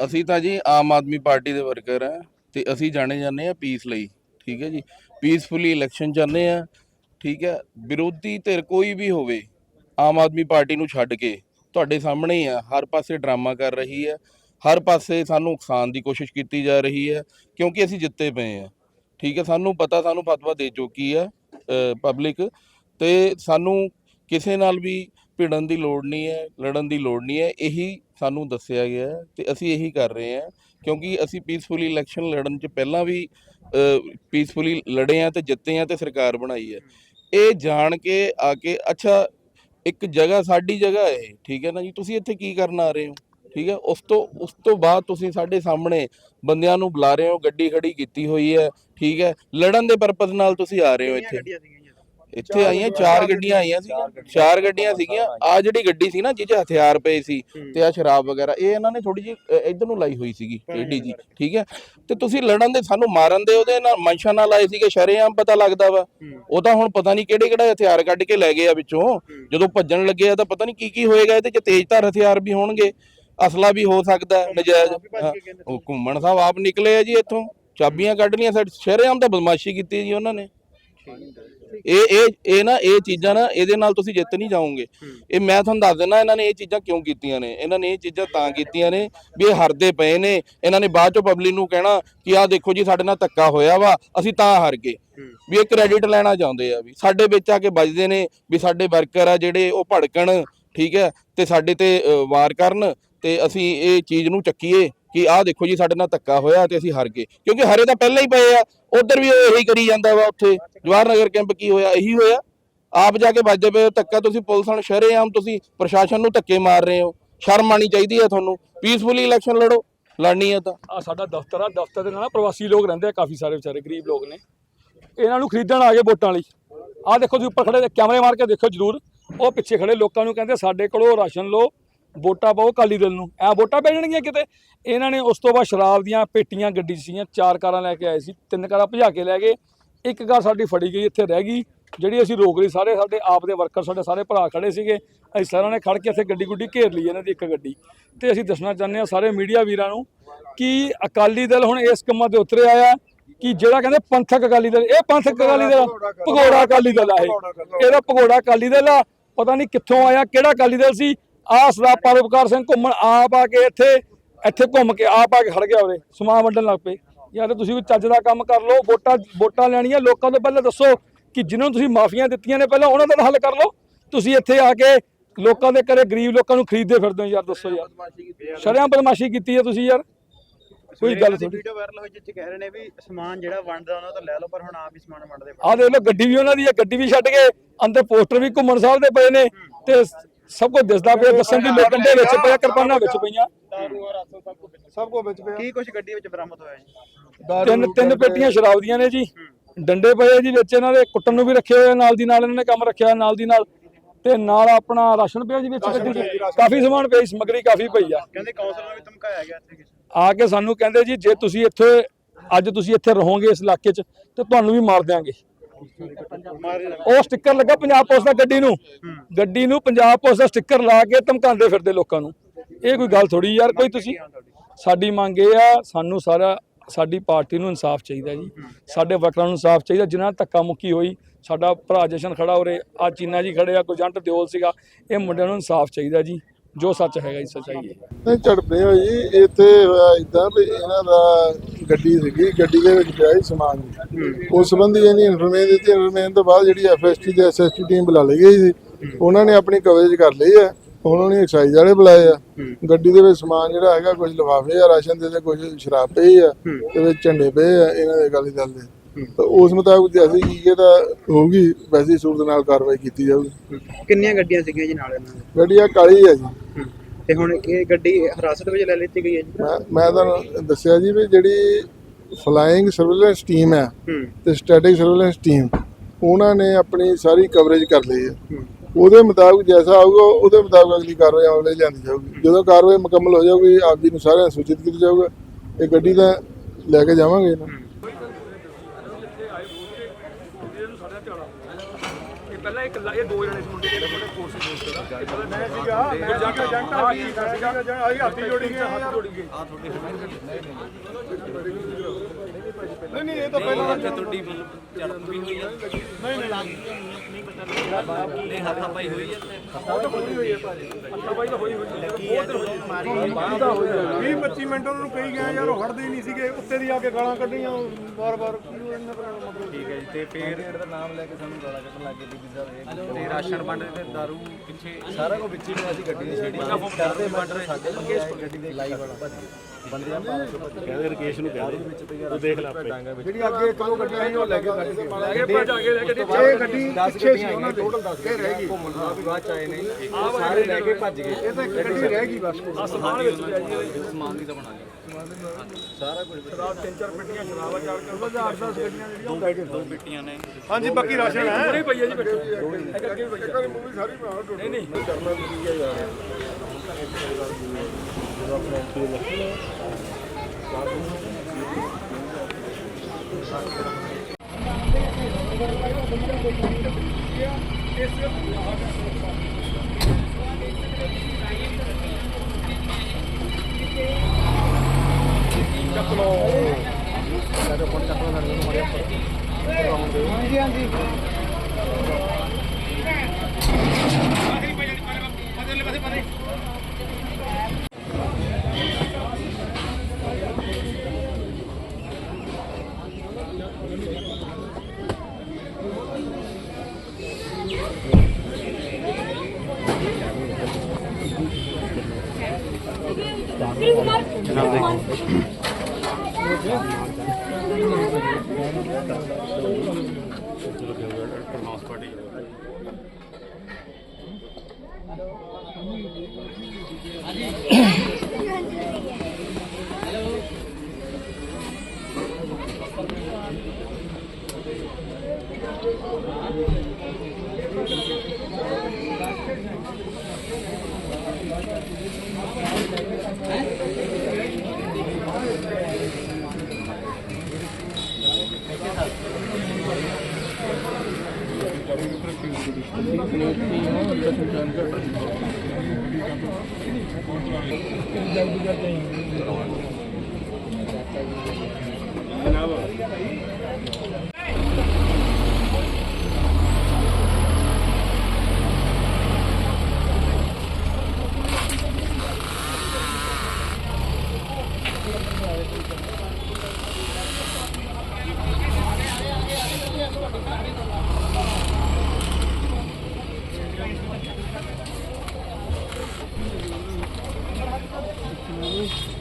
ਅਸੀਂ ਤਾਂ ਜੀ ਆਮ ਆਦਮੀ ਪਾਰਟੀ ਦੇ ਵਰਕਰ ਆ ਤੇ ਅਸੀਂ ਜਾਣੇ ਜਾਂਦੇ ਆ ਪੀਸ ਲਈ, ਠੀਕ ਹੈ ਜੀ? ਪੀਸਫੁਲੀ ਇਲੈਕਸ਼ਨ ਜਾਂਦੇ ਆ ਠੀਕ ਹੈ? ਵਿਰੋਧੀ ਧਿਰ ਕੋਈ ਵੀ ਹੋਵੇ, ਆਮ ਆਦਮੀ ਪਾਰਟੀ ਨੂੰ ਛੱਡ ਕੇ ਤੁਹਾਡੇ ਸਾਹਮਣੇ ਹੀ ਆ, ਹਰ ਪਾਸੇ ਡਰਾਮਾ ਕਰ ਰਹੀ ਹੈ, ਹਰ ਪਾਸੇ ਸਾਨੂੰ ਉਕਸਾਉਣ ਦੀ ਕੋਸ਼ਿਸ਼ ਕੀਤੀ ਜਾ ਰਹੀ ਹੈ, ਕਿਉਂਕਿ ਅਸੀਂ ਜਿੱਤੇ ਪਏ ਆ ਠੀਕ ਹੈ? ਸਾਨੂੰ ਪਤਾ, ਸਾਨੂੰ ਫਤਵਾ ਦੇ ਚੁੱਕੀ ਆ ਪਬਲਿਕ ਤੇ ਸਾਨੂੰ ਕਿਸੇ ਨਾਲ ਵੀ ਭਿੜਨ ਦੀ ਲੋੜ ਨਹੀਂ ਹੈ, ਲੜਨ ਦੀ ਲੋੜ ਨਹੀਂ ਹੈ, ਇਹੀ ਸਾਨੂੰ ਦੱਸਿਆ ਗਿਆ ਤੇ ਅਸੀਂ ਇਹੀ ਕਰ ਰਹੇ ਹਾਂ ਕਿਉਂਕਿ ਅਸੀਂ ਪੀਸਫੁਲੀ ਇਲੈਕਸ਼ਨ ਲੜਨ ਚ ਪਹਿਲਾਂ ਵੀ ਪੀਸਫੁਲੀ ਲੜੇ ਆ ਤੇ ਜਿੱਤੇ ਆ ਤੇ ਸਰਕਾਰ ਬਣਾਈ ਹੈ। ਇਹ ਜਾਣ ਕੇ ਆ ਕੇ ਅੱਛਾ ਇੱਕ ਜਗ੍ਹਾ ਸਾਡੀ ਜਗ੍ਹਾ ਹੈ ਠੀਕ ਹੈ ਨਾ ਜੀ ਤੁਸੀਂ ਇੱਥੇ ਕੀ ਕਰਨ ਆ ਰਹੇ ਹੋ? ਠੀਕ ਹੈ ਉਸ ਤੋਂ ਉਸ ਤੋਂ ਬਾਅਦ ਤੁਸੀਂ ਸਾਡੇ ਸਾਹਮਣੇ ਬੰਦਿਆਂ ਨੂੰ ਬੁਲਾ ਰਹੇ ਹੋ ਗੱਡੀ ਖੜੀ ਕੀਤੀ ਹੋਈ ਹੈ ਠੀਕ ਹੈ ਲੜਨ ਦੇ ਪਰਪਸ ਨਾਲ ਤੁਸੀਂ ਆ ਰਹੇ ਹੋ ਇੱਥੇ। ਇੱਥੇ ਆਈਆਂ ਚਾਰ ਗੱਡੀਆਂ ਆਈਆਂ ਸੀ ਚਾਰ ਗੱਡੀਆਂ ਸੀਗੀਆਂ ਆ ਜਿਹੜੀ ਗੱਡੀ ਸੀ ਨਾ ਜਿਹਦੇ ਹਥਿਆਰ ਪਏ ਸੀ ਤੇ ਆ ਸ਼ਰਾਬ ਵਗੈਰਾ ਇਹ ਇਹਨਾਂ ਨੇ ਥੋੜੀ ਜਿਹੀ ਇਧਰ ਨੂੰ ਲਾਈ ਹੋਈ ਸੀਗੀ ਏਡੀ ਜੀ ਠੀਕ ਹੈ? ਤੇ ਤੁਸੀਂ ਲੜਨ ਦੇ ਸਾਨੂੰ ਮਾਰਨ ਦੇ ਉਹਦੇ ਨਾਲ ਮਨਸ਼ਾ ਨਾਲ ਆਏ ਸੀਗੇ ਸ਼ਰੇਆਮ ਪਤਾ ਲੱਗਦਾ ਵਾ। ਉਹ ਤਾਂ ਹੁਣ ਪਤਾ ਨਹੀਂ ਕਿਹੜੇ ਕਿਹੜੇ ਹਥਿਆਰ ਕੱਢ ਕੇ ਲੈ ਗਏ ਆ ਵਿੱਚੋਂ। ਜਦੋਂ ਭੱਜਣ ਲੱਗੇ ਆ ਤਾਂ ਪਤਾ ਨਹੀਂ ਕੀ ਕੀ ਹੋਏਗਾ ਇਹਦੇ ਚ ਤੇਜ਼ਧਾਰ ਹਥਿਆਰ ਵੀ ਹੋਣਗੇ ਅਸਲਾ ਵੀ ਹੋ ਸਕਦਾ ਨਜਾਇਜ਼। ਉਹ ਘੁੰਮਣ ਸਾਹਿਬ ਆਪ ਨਿਕਲੇ ਆ ਜੀ ਇੱਥੋਂ ਚਾਬੀਆਂ ਕੱਢ ਲੀਆਂ ਸਾਡੇ ਸ਼ਰੇਆਮ ਤਾਂ ਬਦਮਾਸ਼ੀ ਕੀਤੀ ਜੀ ਉਹਨਾਂ ਨੇ। ਇਹ ਇਹ ਇਹ ਨਾ ਇਹ ਚੀਜ਼ਾਂ ਨਾ ਇਹਦੇ ਨਾਲ ਤੁਸੀਂ ਜਿੱਤ ਨਹੀਂ ਜਾਓਗੇ। ਇਹ ਮੈਂ ਤੁਹਾਨੂੰ ਦੱਸ ਦਿੰਦਾ ਇਹਨਾਂ ਨੇ ਇਹ ਚੀਜ਼ਾਂ ਕਿਉਂ ਕੀਤੀਆਂ ਨੇ? ਇਹਨਾਂ ਨੇ ਇਹ ਚੀਜ਼ਾਂ ਤਾਂ ਕੀਤੀਆਂ ਨੇ ਵੀ ਇਹ ਹਰਦੇ ਪਏ ਨੇ। ਇਹਨਾਂ ਨੇ ਬਾਅਦ ਚੋਂ ਪਬਲਿਕ ਨੂੰ ਕਹਿਣਾ ਕਿ ਆਹ ਦੇਖੋ ਜੀ ਸਾਡੇ ਨਾਲ ਧੱਕਾ ਹੋਇਆ ਵਾ ਅਸੀਂ ਤਾਂ ਹਾਰ ਗਏ। ਵੀ ਇਹ ਕ੍ਰੈਡਿਟ ਲੈਣਾ ਚਾਹੁੰਦੇ ਆ ਵੀ। ਸਾਡੇ ਵਿੱਚ ਆ ਕੇ ਵੱਜਦੇ ਨੇ ਵੀ ਸਾਡੇ ਵਰਕਰ ਆ ਜਿਹੜੇ ਉਹ ਭੜਕਣ ਠੀਕ ਹੈ? ਤੇ ਸਾਡੇ ਤੇ ਵਾਰ ਕਰਨ ਤੇ ਅਸੀਂ ਇਹ ਚੀਜ਼ ਨੂੰ ਚੱਕੀਏ। ਕਿ ਆਹ ਦੇਖੋ ਜੀ, ਸਾਡੇ ਨਾਲ ਧੱਕਾ ਹੋਇਆ ਤੇ ਅਸੀਂ ਹਾਰ ਗਏ। ਕਿਉਂਕਿ ਹਰੇ ਤਾਂ ਪਹਿਲਾਂ ਹੀ ਪਏ ਆ। ਉਧਰ ਵੀ ਉਹ ਇਹੀ ਕਰੀ ਜਾਂਦਾ ਵਾ ਉੱਥੇ। ਜਵਾਹਰ ਨਗਰ ਕੈਂਪ ਕੀ ਹੋਇਆ? ਇਹੀ ਹੋਇਆ। ਆਪ ਜਾ ਕੇ ਵੱਜਦੇ ਪਏ ਧੱਕਾ ਤੁਸੀਂ ਪੁਲਿਸ ਨਾਲ ਸ਼ਰੇਆਮ ਤੁਸੀਂ ਪ੍ਰਸ਼ਾਸਨ ਨੂੰ ਧੱਕੇ ਮਾਰ ਰਹੇ ਹੋ। ਸ਼ਰਮ ਆਣੀ ਚਾਹੀਦੀ ਹੈ ਤੁਹਾਨੂੰ। Peacefully election ਲੜੋ। ਲੜਨੀ ਹੈ ਤਾਂ। ਆ ਸਾਡਾ ਦਫ਼ਤਰ ਆ, ਦਫ਼ਤਰ ਦੇ ਨਾਲ ਪ੍ਰਵਾਸੀ ਲੋਕ ਰਹਿੰਦੇ ਆ ਕਾਫੀ ਸਾਰੇ ਵਿਚਾਰੇ, ਗਰੀਬ ਲੋਕ ਨੇ। ਇਹਨਾਂ ਨੂੰ ਖਰੀਦਣ ਆ ਗਏ ਵੋਟਾਂ ਲਈ। ਆ ਦੇਖੋ ਤੁਸੀਂ ਉੱਪਰ ਖੜੇ ਕੈਮਰੇ ਮਾਰ ਕੇ ਦੇਖੋ ਜਰੂਰ। ਉਹ ਪਿੱਛੇ ਖੜੇ ਲੋਕਾਂ ਨੂੰ ਕਹਿੰਦੇ, ਸਾਡੇ ਕੋਲੋਂ ਰਾਸ਼ਨ ਲਓ ਵੋਟਾਂ ਪਾਓ ਕਾਲੀ ਦਲ ਨੂੰ। ਐ ਵੋਟਾਂ ਪੈ ਜਾਣਗੀਆਂ ਕਿਤੇ? ਇਹਨਾਂ ਨੇ ਉਸ ਤੋਂ ਬਾਅਦ ਸ਼ਰਾਬ ਦੀਆਂ ਪੇਟੀਆਂ ਗੱਡੀ 'ਚ ਸੀਗੀਆਂ ਚਾਰ ਕਾਰਾਂ ਲੈ ਕੇ ਆਏ ਸੀ ਤਿੰਨ ਕਾਰਾਂ ਭਜਾ ਕੇ ਲੈ ਗਏ। ਇੱਕ ਕਾਰ ਸਾਡੀ ਫੜੀ ਗਈ ਇੱਥੇ ਰਹਿ ਗਈ ਜਿਹੜੀ ਅਸੀਂ ਰੋਕ ਲਈ। ਸਾਰੇ ਸਾਡੇ ਆਪ ਦੇ ਵਰਕਰ ਸਾਡੇ ਸਾਰੇ ਭਰਾ ਖੜੇ ਸੀਗੇ। ਅਸੀਂ ਸਾਰਿਆਂ ਨੇ ਖੜ ਕੇ ਇੱਥੇ ਗੱਡੀ ਗੁੱਡੀ ਘੇਰ ਲਈ ਇਹਨਾਂ ਦੀ ਇੱਕ ਗੱਡੀ। ਤੇ ਅਸੀਂ ਦੱਸਣਾ ਚਾਹੁੰਦੇ ਹਾਂ ਸਾਰੇ ਮੀਡੀਆ ਵੀਰਾਂ ਨੂੰ ਕਿ ਅਕਾਲੀ ਦਲ ਹੁਣ ਇਸ ਕੰਮਾਂ ਤੇ ਉਤਰੇ ਆਇਆ ਕਿ ਜਿਹੜਾ ਕਹਿੰਦੇ ਪੰਥਕ ਅਕਾਲੀ ਦਲ ਇਹ ਪੰਥਕ ਅਕਾਲੀ ਦਲ ਭਗੋੜਾ ਅਕਾਲੀ ਦਲ ਆ। ਇਹ। ਇਹਦਾ ਭਗੋੜਾ ਅਕਾਲੀ ਦਲ ਆ। ਪਤਾ ਨਹੀਂ ਕਿੱਥੋਂ ਆਇਆ ਕਿਹੜਾ ਅਕਾਲੀ ਦਲ ਸੀ? ਆਹ ਸਰਦਾਰ ਪਰਵਕਾਰ ਸਿੰਘ ਘੁੰਮਣ ਆਪ ਆ ਕੇ ਇੱਥੇ ਇੱਥੇ ਘੁੰਮ ਕੇ ਆਪ ਆ ਕੇ ਖੜ ਗਿਆ ਉਰੇ ਸਮਾਨ ਵੰਡਣ ਲੱਗ ਪਏ। ਯਾਰ ਤੁਸੀਂ ਵੀ ਚੱਜ ਦਾ ਕੰਮ ਕਰ ਲਓ ਵੋਟਾਂ ਵੋਟਾਂ ਲੈਣੀਆਂ ਲੋਕਾਂ ਤੋਂ ਪਹਿਲਾਂ ਦੱਸੋ ਕਿ ਜਿਨ੍ਹਾਂ ਨੂੰ ਤੁਸੀਂ ਮਾਫੀਆਂ ਦਿੱਤੀਆਂ ਨੇ ਪਹਿਲਾਂ ਉਹਨਾਂ ਦਾ ਹੱਲ ਕਰ ਲਓ। ਤੁਸੀਂ ਇੱਥੇ ਆ ਕੇ ਲੋਕਾਂ ਦੇ ਘਰੇ ਗਰੀਬ ਲੋਕਾਂ ਨੂੰ ਖਰੀਦਦੇ ਫਿਰਦੇ ਹੋ ਯਾਰ ਦੱਸੋ ਯਾਰ। ਸ਼ਰਿਆਂ ਬਦਮਾਸ਼ੀ ਕੀਤੀ ਹੈ ਤੁਸੀਂ ਯਾਰ। ਕੋਈ ਗੱਲ ਥੋੜੀ ਵੀਡੀਓ ਵਾਇਰਲ ਹੋਈ ਜਿੱਚ ਕਹਿ ਰਹੇ ਨੇ ਵੀ ਸਮਾਨ ਜਿਹੜਾ ਵੰਡਦਾ ਉਹਨਾਂ ਤੋਂ ਲੈ ਲਓ ਪਰ ਹੁਣ ਆਪ ਹੀ ਸਮਾਨ ਵੰਡਦੇ ਆਹ ਦੇਖ ਲਓ ਗੱਡੀ ਵੀ ਉਹਨਾਂ ਦੀ ਹੈ ਗੱਡੀ ਵੀ ਛੱਡ ਕੇ ਅੰਦਰ ਪੋਸਟਰ ਵੀ ਘੁੰਮਣ ਸਾਹਿਬ ਦੇ ਪਏ ਨੇ ਤੇ ਸਭ ਕੁਝ ਦਿਸਦਾ ਪਿਆ ਦੱਸਣ ਦੀ ਲੋਕਾਂ ਦੇ ਵਿੱਚ ਪਿਆ ਕਿਰਪਾਨਾਂ ਵਿੱਚ ਪਈਆਂ। ਸਭ ਕੋ ਵਿੱਚ ਪਿਆ। ਕੀ ਕੁਝ ਗੱਡੀ ਵਿੱਚ ਬਰਾਮਦ ਹੋਇਆ ਜੀ? ਤਿੰਨ ਤਿੰਨ ਪੇਟੀਆਂ ਸ਼ਰਾਬ ਦੀਆਂ ਨੇ ਜੀ। ਡੰਡੇ ਪਏ ਜੀ ਵਿੱਚ ਇਹਨਾਂ ਦੇ ਕੁੱਟਣ ਨੂੰ ਵੀ ਰੱਖੇ ਹੋਏ ਨਾਲ ਦੀ ਨਾਲ ਇਹਨਾਂ ਨੇ ਕੰਮ ਰੱਖਿਆ ਨਾਲ ਦੀ ਨਾਲ। ਤੇ ਨਾਲ ਆਪਣਾ ਰਾਸ਼ਨ ਪਿਆ ਜੀ ਵਿੱਚ ਕਾਫੀ ਸਮਾਨ ਪਿਆ ਜੀ, ਸਮੱਗਰੀ ਕਾਫੀ ਪਈ ਆ। ਕਹਿੰਦੇ ਕਾਉਂਸਲਰ ਨੂੰ ਵੀ ਧਮਕਾਇਆ ਗਿਆ ਇੱਥੇ ਕਿਸੇ ਆ ਕੇ ਸਾਨੂੰ ਕਹਿੰਦੇ ਜੀ ਜੇ ਤੁਸੀਂ ਇੱਥੇ ਅੱਜ ਤੁਸੀਂ ਇੱਥੇ ਰਹੋਗੇ ਇਸ ਇਲਾਕੇ 'ਚ ਤੇ ਤੁਹਾਨੂੰ ਵੀ ਮਾਰ ਦਿਆਂਗੇ। ਮਾਰੇ ਉਹ ਸਟicker ਲੱਗਾ ਪੰਜਾਬ ਪੁਲਿਸ ਦਾ ਗੱਡੀ ਨੂੰ। ਗੱਡੀ ਨੂੰ ਪੰਜਾਬ ਪੁਲਿਸ ਦਾ ਸਟicker ਲਾ ਕੇ ਧਮਕਾਉਂਦੇ ਫਿਰਦੇ ਲੋਕਾਂ ਨੂੰ। ਇਹ ਕੋਈ ਗੱਲ ਥੋੜੀ ਯਾਰ, ਕੋਈ ਤੁਸੀਂ ਸਾਡੀ ਮੰਗ ਇਹ ਆ, ਸਾਨੂੰ ਸਾਰਾ, ਸਾਡੀ ਪਾਰਟੀ ਨੂੰ ਇਨਸਾਫ ਚਾਹੀਦਾ ਜੀ। ਸਾਡੇ ਵਰਕਰਾਂ ਨੂੰ ਇਨਸਾਫ ਚਾਹੀਦਾ, ਜਿਨ੍ਹਾਂ ਨਾਲ ਧੱਕਾ ਮੁੱਕੀ ਹੋਈ, ਸਾਡਾ ਭਰਾ ਜਸ਼ਨ ਖੜਾ ਹੋ ਰਿਹਾ ਆ ਚੀਨਾ ਜੀ ਖੜੇ ਆ, ਕੋਈ ਜੰਟ ਦਿਓਲ ਸੀਗਾ, ਇਹ ਮੁੰਡਿਆਂ ਨੂੰ ਇਨਸਾਫ ਚਾਹੀਦਾ ਜੀ। ਜੋ ਸੱਚ ਹੈਗਾ ਜੀ ਸੱਚਾਈ ਹੈ। ਨਹੀਂ ਝੜਪੇ ਹੋਈ ਜੀ। ਇੱਥੇ ਇਦਾਂ ਵੀ ਇਹਨਾਂ ਦਾ ਗੱਡੀ ਸੀਗੀ ਗੱਡੀ ਦੇ ਵਿੱਚ ਪਿਆ ਸੀ ਸਮਾਨ। ਉਸ ਸੰਬੰਧੀ ਇਹਨੀ ਇਨਫੋਰਮੇਸ਼ਨ ਦਿੱਤੀ। ਇਨਫੋਰਮੇਸ਼ਨ ਤੋਂ ਬਾਅਦ ਜਿਹੜੀ ਐਫਐਸਟੀ ਤੇ ਐਸਐਸਟੀ ਟੀਮ ਬੁਲਾ ਲਈ ਗਈ ਸੀ। ਉਹਨਾਂ ਨੇ ਆਪਣੀ ਕਵਰੇਜ ਕਰ ਲਈ ਹੈ। ਉਹਨਾਂ ਨੇ ਐਕਸਾਈਜ਼ ਵਾਲੇ ਬੁਲਾਏ ਆ। ਗੱਡੀ ਦੇ ਵਿੱਚ ਸਮਾਨ ਜਿਹੜਾ ਹੈਗਾ ਕੁਝ ਲਿਫਾਫੇ ਆ ਰਾਸ਼ਨ ਦੇ ਤੇ ਕੁਝ ਸ਼ਰਾਬ ਪਈ ਆ। ਤੇ ਵਿੱਚ ਝੰਡੇ ਪਏ ਆ ਇਹਨਾਂ ਦੇ ਅਕਾਲੀ ਦਲ ਦੇ ਤਾਂ ਉਸ ਮੁਤਾਬਕ ਜੇ ਅਸੀਂ ਕੀ ਤਾਂ ਹੋਊਗੀ ਵੈਸੀ ਸੂਰਤ ਨਾਲ ਕਾਰਵਾਈ ਕੀਤੀ ਜਾਊਗੀ। ਕਿੰਨੀਆਂ ਗੱਡੀਆਂ ਸੀਗੀਆਂ ਜੀ ਨਾਲ ਇਹਨਾਂ ਦੇ ਗੱਡੀ ਆ ਕਾਲੀ ਹੈ। ਜੀ ਤੇ ਹੁਣ ਇਹ ਗੱਡੀ ਹਿਰਾਸਤ ਵਿੱਚ ਲੈ ਲਿੱਤੀ ਗਈ ਹੈ ਜੀ? ਮੈਂ ਮੈਂ ਤੁਹਾਨੂੰ ਦੱਸਿਆ ਜੀ ਵੀ ਜਿਹੜੀ ਫਲਾਈਂਗ ਸਰਵੇਲੈਂਸ ਟੀਮ ਹੈ ਤੇ ਸਟੈਟਿਕ ਸਰਵੇਲੈਂਸ ਟੀਮ ਉਹਨਾਂ ਨੇ ਆਪਣੀ ਸਾਰੀ ਕਵਰੇਜ ਕਰ ਲਈ ਹੈ। ਉਹਦੇ ਮੁਤਾਬਕ ਜੈਸਾ ਆਊਗਾ ਉਹਦੇ ਮੁਤਾਬਕ ਅਗਲੀ ਕਾਰਵਾਈ ਆਉਣ ਲਈ ਲਿਆਂਦੀ ਜਾਊਗੀ। ਜਦੋਂ ਕਾਰਵਾਈ ਮੁਕੰਮਲ ਹੋ ਜਾਊਗੀ ਆਪ ਜੀ ਨੂੰ ਸਾਰਿਆਂ ਸੂਚਿਤ ਕੀਤਾ ਜਾਊਗਾ ਇਹ ਗੱਡੀ ਤਾਂ ਲੈ ਕੇ ਜਾਵਾਂਗੇ ਇਹਨੂੰ ਪਹਿਲਾਂ ਇੱਕ ਇਹ ਦੋ ਜਣੇ ਸੀ ਮੁੰਡੇ ਜਿਹੜੇ ਮੁੰਡੇ ਕੋਰਸ ਦੋਸਤ ਦਾ। ਮੈਂ ਸੀਗਾ ਮੈਂ ਸੀਗਾ ਏਜੰਟ ਆ। ਜੀ ਸੀਗਾ ਅਸੀਂ ਹੱਥ ਜੋੜੀ ਗਏ ਹੱਥ ਜੋੜੀ ਗਏ ਆ ਤੁਹਾਡੇ ਨਹੀਂ ਨਹੀਂ। ਇਹ ਤਾਂ ਪਹਿਲਾਂ ਤੁਹਾਡੀ ਮਤਲਬ ਝੜਪ ਵੀ ਹੋਈ ਆ ਨਹੀਂ ਨਹੀਂ। ਨਹੀਂ ਹੱਥਾਂ ਪਾਈ ਹੋਈ ਆ ਤੇ ਅੱਛਾ ਬਾਈ ਤਾਂ ਹੋਈ ਹੋਈ ਬਹੁਤ ਦਿਨ ਹੋਈ 20 25 ਮਿੰਟ ਉਹਨਾਂ ਨੂੰ ਕਹੀ ਗਏ ਯਾਰ ਉਹ ਹਟਦੇ ਹੀ ਨਹੀਂ ਸੀਗੇ। ਉੱਤੇ ਦੀ ਆ ਕੇ ਗਾਲਾਂ ਕੱਢੀਆਂ ਵਾਰ-ਵਾਰ। ਠੀਕ ਹੈ ਜੀ ਤੇ ਫੇਰ ਦਾ ਨਾਮ ਲੈ ਕੇ ਸਾਨੂੰ ਗਾਲਾਂ ਕੱਢਣ ਲੱਗੇ ਬੀਬੀ ਸਾਹਿਬ ਤੇ ਰਾਸ਼ਨ ਵੰਡ ਤੇ ਦਾਰੂ ਪਿੱਛੇ ਸਾਰਾ ਕੁਝ ਵਿੱਚ ਹੀ ਅਸੀਂ ਗੱਡੀ ਦੀ ਛੇੜੀ ਡਰਦੇ ਵੰਡ ਰਹੇ ਸਾਡੇ ਗੱਡੀ ਦੇ ਲਾਈਵ ਵਾਲਾ। ਬੰਦੇ ਆ ਕਹਿੰਦੇ ਰਕੇਸ਼ ਨੂੰ ਕਹਿੰਦੇ। ਤੇ ਦੇਖ ਲੈ ਆਪੇ। ਜਿਹੜੀ ਅੱਗੇ ਇੱਕ ਦੋ ਗੱਡੀਆਂ ਸੀ ਉਹ ਲੈ ਕੇ ਕੱਢ ਕੇ ਅੱਗੇ ਭੱਜ ਆ ਕੇ ਲੈ ਕੇ ਇਹ ਗੱਡੀ ਪਿੱਛੇ ਸੀ ਉਹਨਾਂ ਦੇ। ਟੋਟਲ 10 ਰਹਿ ਗਈ। ਘੁੰਮਣ ਦਾ ਵੀ ਬਾਅਦ ਚ ਆਏ ਨੇ ਉਹ ਸਾਰੇ ਲੈ ਕੇ ਭੱਜ ਗਏ। ਇਹ ਤਾਂ ਇੱਕ ਗੱਡੀ ਰਹਿ ਗਈ ਬਸ। ਆ ਸਮਾਨ ਵਿੱਚ। ਸਮਾਨ ਦੀ ਤਾਂ ਬਣਾ ਗਿਆ ਸ਼ਰਾਬ ਤਿੰਨ ਚਾਰ ਪੇਟੀਆਂ ਸ਼ਰਾਬ ਚਾਰ ਕੇ ਉਹਦਾ 8-10 ਗੱਡੀਆਂ ਜਿਹੜੀਆਂ ਉਹ ਲੈ ਕੇ ਦੋ ਬਿੱਟੀਆਂ ਨੇ। ਹਾਂਜੀ ਬਾਕੀ ਰਾਸ਼ਨ ਹੈ। ਪੂਰੀ ਪਈ ਹੈ ਜੀ ਬੈਠੋ। ਇੱਕ ਅੱਗੇ ਵੀ ਪਈ ਹੈ ਮੂਵੀ ਸਾਰੀ ਬਣਾ ਨਹੀਂ ਨਹੀਂ। ਕਰਨਾ ਕੀ ਹੈ ਯਾਰ? ਚੱਕਲੋ ਸਾਡੇ ਕੋਲ ਚੱਕਲੋ ਨਾਲ ਮਰਿਆ ਹਾਂਜੀ ਹਾਂਜੀ। ਜਨਾਬ ਦੇ ਜਲਦੀ ਕਰਦੇ ਹਾਂ